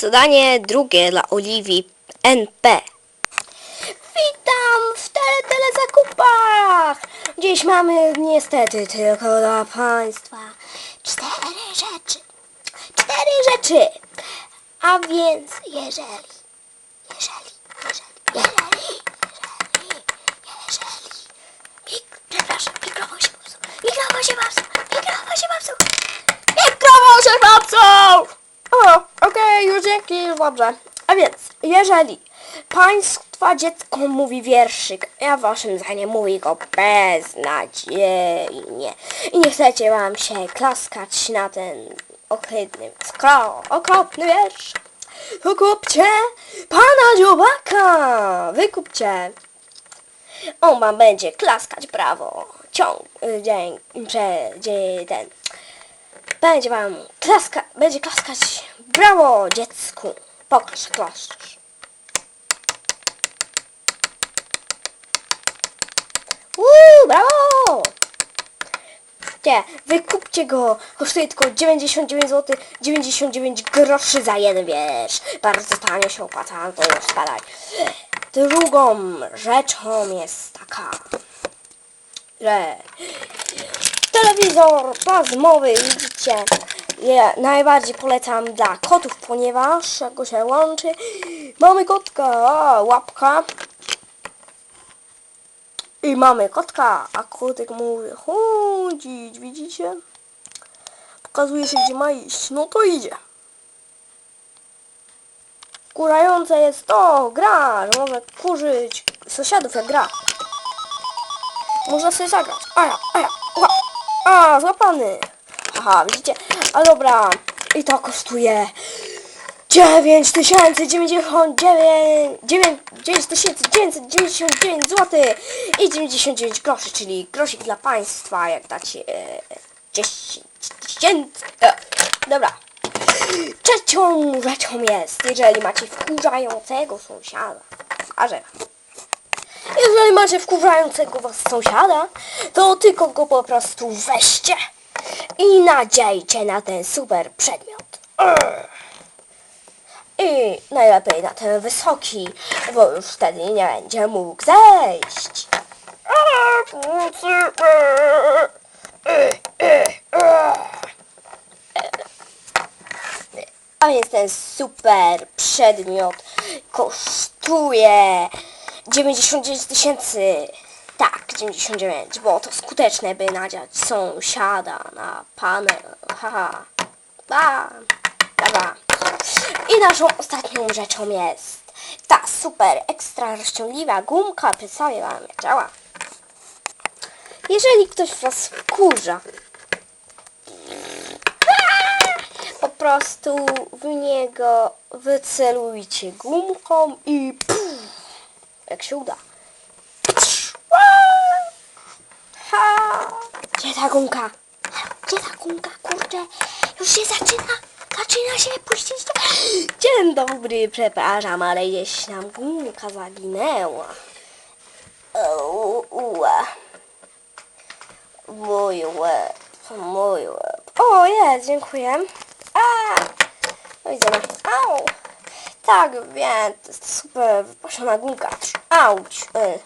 Zadanie drugie dla Oliwii NP. Witam w tele, tele zakupach! Dziś mamy niestety tylko dla Państwa cztery rzeczy. Cztery rzeczy! A więc jeżeli, jeżeli, jeżeli, jeżeli, jeżeli, jeżeli... Mik przepraszam, mikrofon się popsuł. Mikrofon się popsuł. Mikrofon się popsuł. Mikrofon się popsuł! O, okej, już dzięki, już dobrze. A więc, jeżeli Państwa dziecko mówi wierszyk, a Waszym zdaniem mówi go beznadziejnie i nie chcecie Wam się klaskać na ten ohydny, skro, okropny wiersz, to kupcie Pana Dziubaka! Wykupcie! On Wam będzie klaskać brawo. Ciąg, y, dzień, prze, dzie, ten. Będzie Wam klaska, będzie klaskać brawo dziecku. Pokaż, klaszcz. Uuu, brawo! Nie, wykupcie go. Kosztuje tylko 99 zł, 99 groszy za jeden wiersz. Bardzo tanio się opłaca, to już spadaj. Drugą rzeczą jest taka, że telewizor plazmowy, widzicie, je najbardziej polecam dla kotów, ponieważ jak go się łączy, mamy kotka, łapka i mamy kotka, a kotek mówi chodzić, widzicie? Pokazuje się, gdzie ma iść, no to idzie. Kurzające jest to, gra, że może kurzyć sąsiadów jak gra. Można sobie zagrać. A ja, a ja. A, złapany. Aha, widzicie? A dobra. I to kosztuje 9099 9999 zł i 99 groszy, czyli grosik dla państwa, jak dacie e, 10 tysięcy. Dobra. Trzecią rzeczą jest, jeżeli macie wkurzającego sąsiada. A że jeżeli macie wkurzającego was sąsiada, to tylko go po prostu weźcie i nadziejcie na ten super przedmiot. I najlepiej na ten wysoki, bo już wtedy nie będzie mógł zejść. A więc ten super przedmiot kosztuje 99 tysięcy. Tak, 99, bo to skuteczne, by nadziać sąsiada na panel. Haha. Ba. Dobra. I naszą ostatnią rzeczą jest ta super ekstra rozciągliwa gumka. Przedstawię wam jak działa. Jeżeli ktoś was wkurza, po prostu w niego wycelujcie gumką i puf, jak się uda. Ha! Gdzie ta gumka? Gdzie ta gumka? Kurczę, już się zaczyna. Zaczyna się puścić. Dzień dobry, przepraszam, ale gdzieś nam gumka zaginęła. O, ua. Mój łeb, mój łeb. O, jest, dziękuję. A, no widzimy. Au. Tak, wiem, to jest super wypasiona gumka. Auć. Y.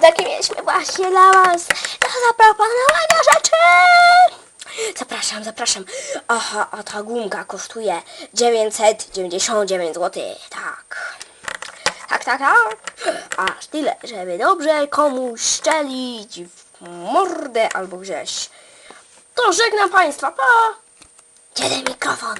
Takie mieliśmy właśnie dla Was do zaproponowania rzeczy. Zapraszam, zapraszam. Aha, a ta gumka kosztuje 999 zł. Tak. Tak, tak, tak. Aż tyle, żeby dobrze komuś szczelić w mordę albo gdzieś. To żegnam Państwa, pa! Ten mikrofon?